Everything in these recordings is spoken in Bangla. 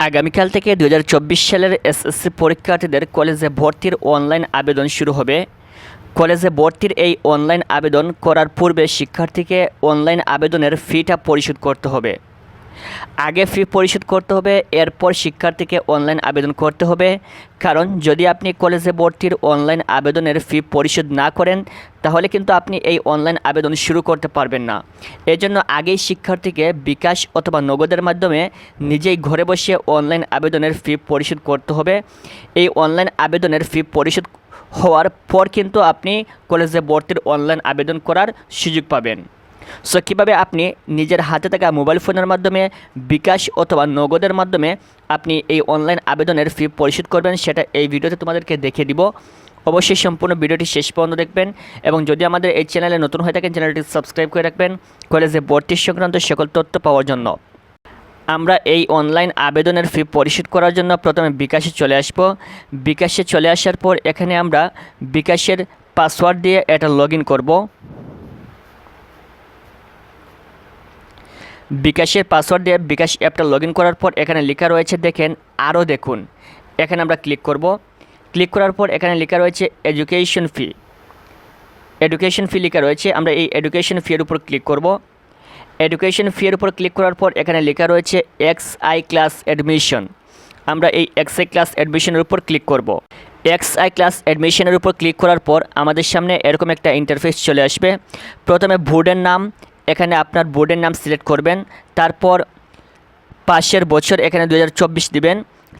আগামীকাল থেকে দু হাজার চব্বিশ সালের এসএসসি পরীক্ষার্থীদের কলেজে ভর্তির অনলাইন আবেদন শুরু হবে। কলেজে ভর্তির এই অনলাইন আবেদন করার পূর্বে শিক্ষার্থীকে অনলাইন আবেদনের ফিটা পরিশোধ করতে হবে। আগে ফি পরিশোধ করতে হবে, এরপর শিক্ষার্থীকে অনলাইন আবেদন করতে হবে। কারণ যদি আপনি কলেজে ভর্তির অনলাইন আবেদনের ফি পরিশোধ না করেন, তাহলে কিন্তু আপনি এই অনলাইন আবেদন শুরু করতে পারবেন না। এজন্য আগেই শিক্ষার্থীকে বিকাশ অথবা নগদের মাধ্যমে নিজেই ঘরে বসে অনলাইন আবেদনের ফি পরিশোধ করতে হবে। এই অনলাইন আবেদনের ফি পরিশোধ হওয়ার পর কিন্তু আপনি কলেজে ভর্তির অনলাইন আবেদন করার সুযোগ পাবেন। সো কীভাবে আপনি নিজের হাতে থাকা মোবাইল ফোনের মাধ্যমে বিকাশ অথবা নগদের মাধ্যমে আপনি এই অনলাইন আবেদনের ফি পরিশোধ করবেন, সেটা এই ভিডিওতে তোমাদেরকে দেখে দিব। অবশ্যই সম্পূর্ণ ভিডিওটি শেষ পর্যন্ত দেখবেন এবং যদি আমাদের এই চ্যানেলে নতুন হয়ে থাকেন চ্যানেলটি সাবস্ক্রাইব করে রাখবেন কলেজে ভর্তি সংক্রান্ত সকল তথ্য পাওয়ার জন্য। আমরা এই অনলাইন আবেদনের ফি পরিশোধ করার জন্য প্রথমে বিকাশে চলে আসব। বিকাশে চলে আসার পর এখানে আমরা বিকাশের পাসওয়ার্ড দিয়ে এটা লগ ইন করব। বিকাশের পাসওয়ার্ড দিয়ে বিকাশ অ্যাপটা লগ করার পর এখানে লেখা রয়েছে, দেখেন, আরও দেখুন। এখানে আমরা ক্লিক করব। ক্লিক করার পর এখানে লেখা রয়েছে এডুকেশন ফি। এডুকেশন ফি লেখা রয়েছে, আমরা এই এডুকেশন ফিয়ের উপর ক্লিক করব। এডুকেশন ফিয়ের উপর ক্লিক করার পর এখানে লেখা রয়েছে এক্স আই ক্লাস অ্যাডমিশন। আমরা এই এক্স আই ক্লাস অ্যাডমিশনের উপর ক্লিক করব। এক্স আই ক্লাস অ্যাডমিশনের উপর ক্লিক করার পর আমাদের সামনে এরকম একটা ইন্টারফেস চলে আসবে। প্রথমে বোর্ডের নাম এখানে আপনার বোর্ডের নাম সিলেক্ট করবেন, তারপর পাশের বছর এখানে দু দিবেন,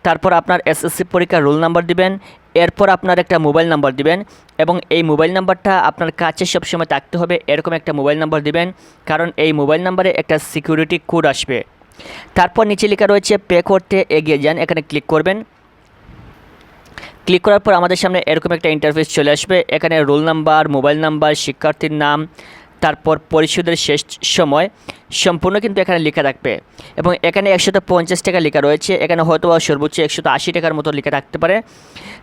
তারপর আপনার এসএসসি পরীক্ষার রোল নাম্বার দিবেন, এরপর আপনার একটা মোবাইল নাম্বার দিবেন এবং এই মোবাইল নাম্বারটা আপনার কাছে সবসময় থাকতে হবে, এরকম একটা মোবাইল নাম্বার দিবেন, কারণ এই মোবাইল নাম্বারে একটা সিকিউরিটি কোড আসবে। তারপর নিচে লেখা রয়েছে পে করতে এগিয়ে যান, এখানে ক্লিক করবেন। ক্লিক করার পর আমাদের সামনে এরকম একটা ইন্টারফেস চলে আসবে, এখানে রোল নাম্বার মোবাইল নাম্বার শিক্ষার্থীর নাম তারপর পরিশোধের শেষ সময় সম্পূর্ণ কিন্তু এখানে লেখা থাকবে। এবং এখানে একশত পঞ্চাশ টাকা লেখা রয়েছে, এখানে হয়তো সর্বোচ্চ একশত আশি টাকার মতো লেখা থাকতে পারে।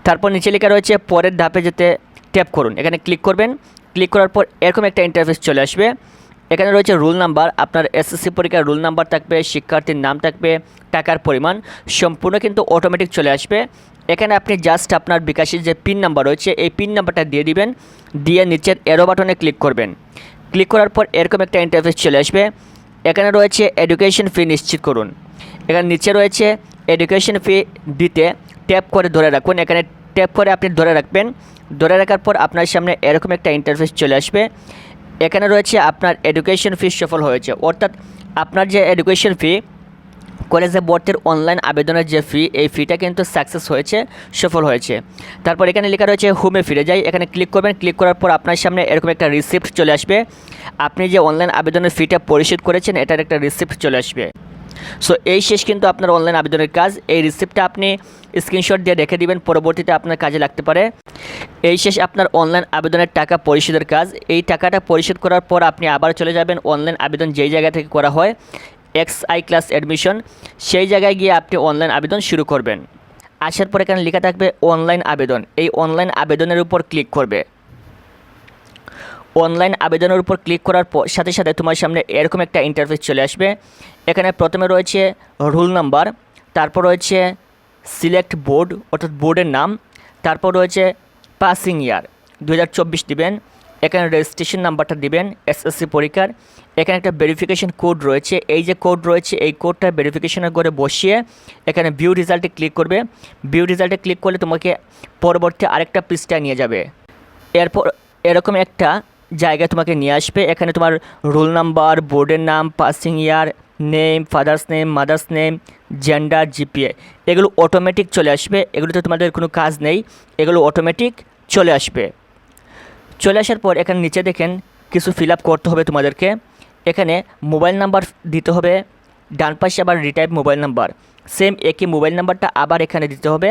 তারপর নিচে লেখা রয়েছে, পরের ধাপে যেতে ট্যাপ করুন। এখানে ক্লিক করবেন ক্লিক করার পর এরকম একটা ইন্টারফেস চলে আসবে। এখানে রয়েছে রুল নাম্বার আপনার এসএসসি পরীক্ষার রুল নাম্বার থাকবে, শিক্ষার্থীর নাম থাকবে, টাকার পরিমাণ, সম্পূর্ণ কিন্তু অটোমেটিক চলে আসবে। এখানে আপনি জাস্ট আপনার বিকাশের যে পিন নাম্বার রয়েছে, এই পিন নাম্বারটা দিয়ে দিবেন, দিয়ে নিচের এরো বাটনে ক্লিক করবেন। ক্লিক করার পর এরকম একটা ইন্টারফেস চলে আসবে। এখানে রয়েছে এডুকেশন ফি নিশ্চিত করুন। এখানে নিচে রয়েছে এডুকেশন ফি দিতে ট্যাপ করে ধরে রাখুন। এখানে ট্যাপ করে আপনি ধরে রাখবেন। ধরে রাখার পর আপনার সামনে এরকম একটা ইন্টারফেস চলে আসবে। এখানে রয়েছে আপনার এডুকেশন ফি সফল হয়েছে। অর্থাৎ আপনার যে এডুকেশন ফি কলেজে ভর্তির অনলাইন আবেদনের যে ফি এই ফিটা কিন্তু সাকসেস হয়েছে, সফল হয়েছে। তারপর এখানে লেখা রয়েছে হোমে ফিরে যাই। এখানে ক্লিক করবেন। ক্লিক করার পর আপনার সামনে এরকম একটা রিসিপ্ট চলে আসবে। আপনি যে অনলাইন আবেদনের ফিটা পরিশোধ করেছেন, এটার একটা রিসিপ্ট চলে আসবে। সো এই শেষ কিন্তু আপনার অনলাইন আবেদনের কাজ। এই রিসিপ্টটা আপনি স্ক্রিনশট দিয়ে রেখে দিবেন। পরবর্তীতে আপনার কাজে লাগতে পারে। এই শেষ আপনার অনলাইন আবেদনের টাকা পরিশোধের কাজ। এই টাকাটা পরিশোধ করার পর আপনি আবার চলে যাবেন। অনলাইন আবেদন যেই জায়গা থেকে করা হয় এক্স আই ক্লাস অ্যাডমিশন সেই জায়গায় গিয়ে আপনি অনলাইন আবেদন শুরু করবেন। আসার পর এখানে লেখা থাকবে অনলাইন আবেদন। এই অনলাইন আবেদনের উপর ক্লিক করবে। অনলাইন আবেদনের উপর ক্লিক করার পর সাথে সাথে তোমার সামনে এরকম একটা ইন্টারফেস চলে আসবে। এখানে প্রথমে রয়েছে রুল নাম্বার তারপর রয়েছে সিলেক্ট বোর্ড অর্থাৎ বোর্ডের নাম, তারপর রয়েছে পাসিং ইয়ার দু হাজার চব্বিশ দিবেন। এখানে রেজিস্ট্রেশন নাম্বারটা দিবেন এসএসসি পরীক্ষার। এখানে একটা ভেরিফিকেশন কোড রয়েছে। এই যে কোড রয়েছে, এই কোডটা ভেরিফিকেশনের করে বসিয়ে এখানে ভিউ রেজাল্টে ক্লিক করবে। ভিউ রেজাল্টে ক্লিক করলে তোমাকে পরবর্তী আরেকটা পৃষ্ঠায় নিয়ে যাবে। এরপর এরকম একটা জায়গায় তোমাকে নিয়ে আসবে। এখানে তোমার রোল নাম্বার বোর্ডের নাম passing year name father's name mother's name gender GPA এগুলো অটোমেটিক চলে আসবে। এগুলোতে তোমাদের কোনো কাজ নেই। এগুলো অটোমেটিক চলে আসবে। চলে আসার পর এখানে নিচে দেখেন কিছু ফিল করতে হবে তোমাদেরকে। এখানে মোবাইল নাম্বার দিতে হবে, ডান পাশে আবার রিটাইপ মোবাইল নাম্বার। সেম একই মোবাইল নাম্বারটা আবার এখানে দিতে হবে।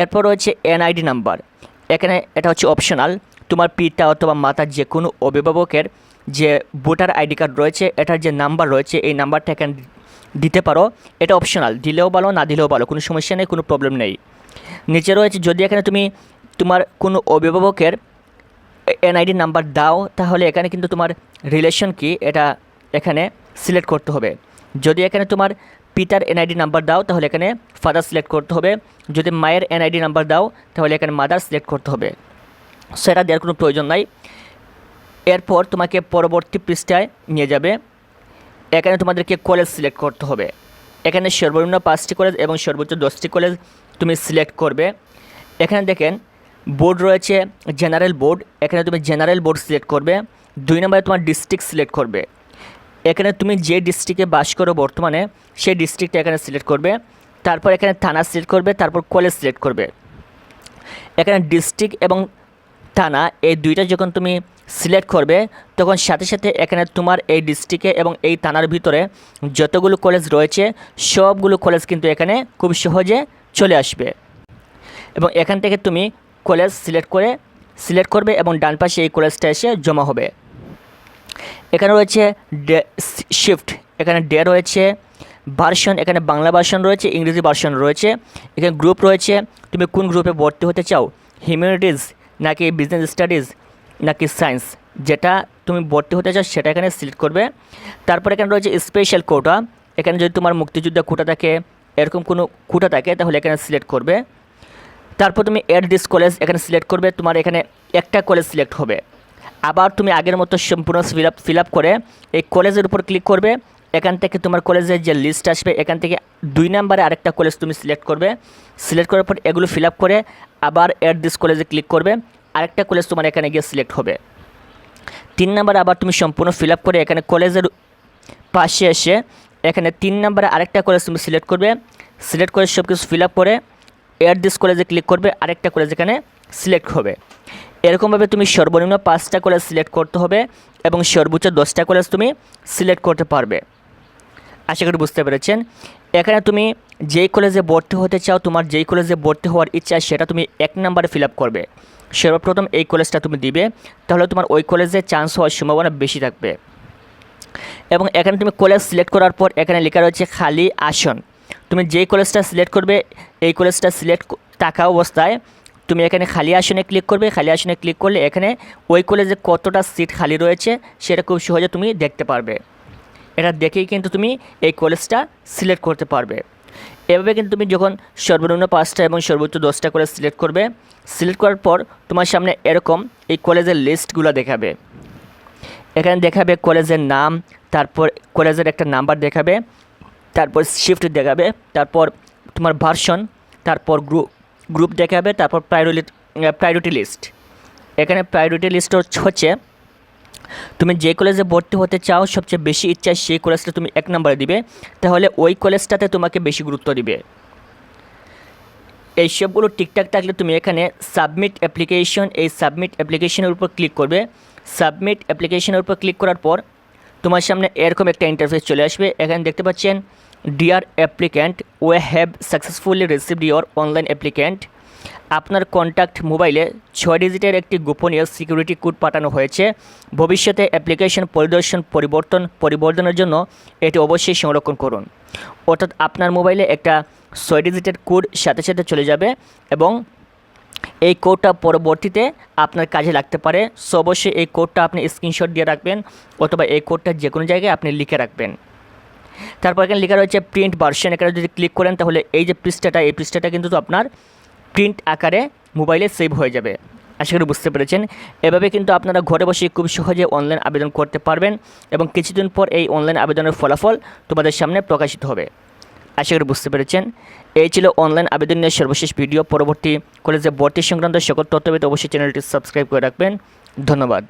এরপর রয়েছে এনআইডি নাম্বার। এখানে এটা হচ্ছে অপশনাল তোমার পিতা অথবা মাতার যে কোনো অভিভাবকের যে ভোটার আইডি কার্ড রয়েছে, এটার যে নাম্বার রয়েছে, এই নাম্বারটা এখানে দিতে পারো। এটা অপশনাল দিলেও ভালো, না দিলেও ভালো, কোনো সমস্যা নেই, কোনো প্রবলেম নেই। নিচে রয়েছে, যদি এখানে তুমি তোমার কোনো অভিভাবকের এনআইডি নাম্বার দাও, তাহলে এখানে কিন্তু তোমার রিলেশন কি, এটা এখানে সিলেক্ট করতে হবে। যদি এখানে তোমার পিতার এনআইডি নাম্বার দাও, তাহলে এখানে ফাদার সিলেক্ট করতে হবে। যদি মায়ের এনআইডি নাম্বার দাও, তাহলে এখানে মাদার সিলেক্ট করতে হবে। সেটা দেওয়ার কোনো প্রয়োজন নাই। এরপর তোমাকে পরবর্তী পৃষ্ঠায় নিয়ে যাবে। এখানে তোমাদেরকে কলেজ সিলেক্ট করতে হবে। এখানে সর্বনিম্ন পাঁচটি কলেজ এবং সর্বোচ্চ দশটি কলেজ তুমি সিলেক্ট করবে। এখানে দেখেন, বোর্ড রয়েছে জেনারেল বোর্ড। এখানে তুমি জেনারেল বোর্ড সিলেক্ট করবে। দুই নম্বরে তোমার ডিস্ট্রিক্ট সিলেক্ট করবে। এখানে তুমি যে ডিস্ট্রিক্টে বাস করো বর্তমানে, সেই ডিস্ট্রিক্টটা এখানে সিলেক্ট করবে। তারপর এখানে থানা সিলেক্ট করবে, তারপর কলেজ সিলেক্ট করবে। এখানে ডিস্ট্রিক্ট এবং থানা, এই দুইটা যখন তুমি সিলেক্ট করবে, তখন সাথে সাথে এখানে তোমার এই ডিস্ট্রিক্টে এবং এই থানার ভিতরে যতগুলো কলেজ রয়েছে, সবগুলো কলেজ কিন্তু এখানে খুব সহজে চলে আসবে। এবং এখান থেকে তুমি কলেজ সিলেক্ট করে সিলেক্ট করবে এবং ডান পাশে এই কলেজটা এসে জমা হবে। এখানে রয়েছে শিফট এখানে ডে রয়েছে ভার্সন এখানে বাংলা ভার্সন রয়েছে, ইংরেজি ভার্সন রয়েছে, এখানে গ্রুপ রয়েছে, তুমি কোন গ্রুপে ভর্তি হতে চাও? হিউম্যানিটিজ নাকি বিজনেস স্টাডিজ নাকি সায়েন্স যেটা তুমি ভর্তি হতে চাও, সেটা এখানে সিলেক্ট করবে। তারপর এখানে রয়েছে স্পেশাল কোটা এখানে যদি তোমার মুক্তিযোদ্ধা কোটা থাকে, এরকম কোনো কোটা থাকে, তাহলে এখানে সিলেক্ট করবে। তারপর তুমি এড দিস কলেজ এখানে সিলেক্ট করবে, তোমার এখানে একটা কলেজ সিলেক্ট হবে। আবার তুমি আগের মতো সম্পূর্ণ ফিল আপ ফিল আপ করে এই কলেজের উপর ক্লিক করবে। এখান থেকে তোমার কলেজের যে লিস্ট আসবে, এখান থেকে দুই নাম্বারে আরেকটা কলেজ তুমি সিলেক্ট করবে। সিলেক্ট করার পর এগুলো ফিল আপ করে আবার এড দিস কলেজে ক্লিক করবে। আরেকটা কলেজ তোমার এখানে গিয়ে সিলেক্ট হবে। তিন নাম্বারে আবার তুমি সম্পূর্ণ ফিল আপ করে এখানে কলেজের পাশে এসে এখানে তিন নাম্বারে আরেকটা কলেজ তুমি সিলেক্ট করবে। সিলেক্ট করে সব কিছু ফিল আপ করে এয়ার দিস কলেজে ক্লিক করবে। আরেকটা কলেজ এখানে সিলেক্ট হবে। এরকমভাবে তুমি সর্বনিম্ন পাঁচটা কলেজ সিলেক্ট করতে হবে এবং সর্বোচ্চ দশটা কলেজ তুমি সিলেক্ট করতে পারবে। আশা করি বুঝতে পেরেছেন। এখানে তুমি যেই কলেজে ভর্তি হতে চাও, তোমার যেই কলেজে ভর্তি হওয়ার ইচ্ছা, সেটা তুমি এক নাম্বারে ফিল আপ করবে। সর্বপ্রথম এই কলেজটা তুমি দিবে, তাহলে তোমার ওই কলেজে চান্স হওয়ার সম্ভাবনা বেশি থাকবে। এবং এখানে তুমি কলেজ সিলেক্ট করার পর এখানে লেখা রয়েছে খালি আসন। তুমি যেই কলেজটা সিলেক্ট করবে, এই কলেজটা সিলেক্ট থাকা অবস্থায় তুমি এখানে খালি আসনে ক্লিক করবে, খালি আসনে ক্লিক করলে এখানে ওই কলেজে কতটা সিট খালি রয়েছে, সেটা খুব সহজে তুমি দেখতে পারবে। এটা দেখেই কিন্তু তুমি এই কলেজটা সিলেক্ট করতে পারবে। এভাবে কিন্তু তুমি যখন সর্বনিম্ন পাঁচটা এবং সর্বোচ্চ দশটা কলেজ সিলেক্ট করবে সিলেক্ট করার পর তোমার সামনে এরকম এই কলেজের লিস্টগুলো দেখাবে। এখানে দেখাবে কলেজের নাম, তারপর কলেজের একটা নাম্বার দেখাবে, তারপর শিফট দেখাবে, তারপর তোমার ভার্সন তারপর গ্রুপ গ্রুপ দেখাবে, তারপর প্রায়োরিটি প্রায়োরিটি লিস্ট এখানে প্রায়োরিটি লিস্ট হচ্ছে, তুমি যে কলেজে ভর্তি হতে চাও, সবচেয়ে বেশি ইচ্ছা সেই কলেজটা তুমি এক নম্বরে দিবে। তাহলে ওই কলেজটাতে তোমাকে বেশি গুরুত্ব দিবে। এই সবগুলো ঠিকঠাক থাকলে তুমি এখানে সাবমিট অ্যাপ্লিকেশন এই সাবমিট অ্যাপ্লিকেশনের উপর ক্লিক করবে। সাবমিট অ্যাপ্লিকেশনের উপর ক্লিক করার পর তোমার সামনে এরকম একটা ইন্টারফেস চলে আসবে। এখানে দেখতে পাচ্ছেন dear applicant we have successfully received your online applicant আপনার কন্ট্যাক্ট মোবাইলে ছয় ডিজিটের একটি গোপনীয় সিকিউরিটি কোড পাঠানো হয়েছে। ভবিষ্যতে অ্যাপ্লিকেশন পরিদর্শন, পরিবর্তন, পরিবর্তনের জন্য এটি অবশ্যই সংরক্ষণ করুন। অর্থাৎ আপনার মোবাইলে একটা ছয় ডিজিটের কোড সাথে সাথে চলে যাবে এবং এই কোডটা পরবর্তীতে আপনার কাজে লাগতে পারে। সো অবশ্যই এই কোডটা আপনি স্ক্রিনশট দিয়ে রাখবেন অথবা এই কোডটা যে কোনো জায়গায় আপনি লিখে রাখবেন। তারপর এখানে লেখা রয়েছে প্রিন্ট ভার্সন এখানে যদি ক্লিক করেন তাহলে এই যে পৃষ্ঠাটা, এই পৃষ্ঠাটা কিন্তু আপনার প্রিন্ট আকারে মোবাইলে সেভ হয়ে যাবে। আশা করি বুঝতে পেরেছেন। এভাবে কিন্তু আপনারা ঘরে বসে খুব সহজে অনলাইন আবেদন করতে পারবেন এবং কিছুদিন পর এই অনলাইন আবেদনের ফলাফল তোমাদের সামনে প্রকাশিত হবে। আশা করি বুঝতে পেরেছেন। এই ছিল অনলাইন আবেদন নিয়ে সর্বশেষ ভিডিও পরবর্তী কলেজে ভর্তি সংক্রান্ত সকল তথ্য অবশ্যই চ্যানেলটি সাবস্ক্রাইব করে রাখবেন। ধন্যবাদ।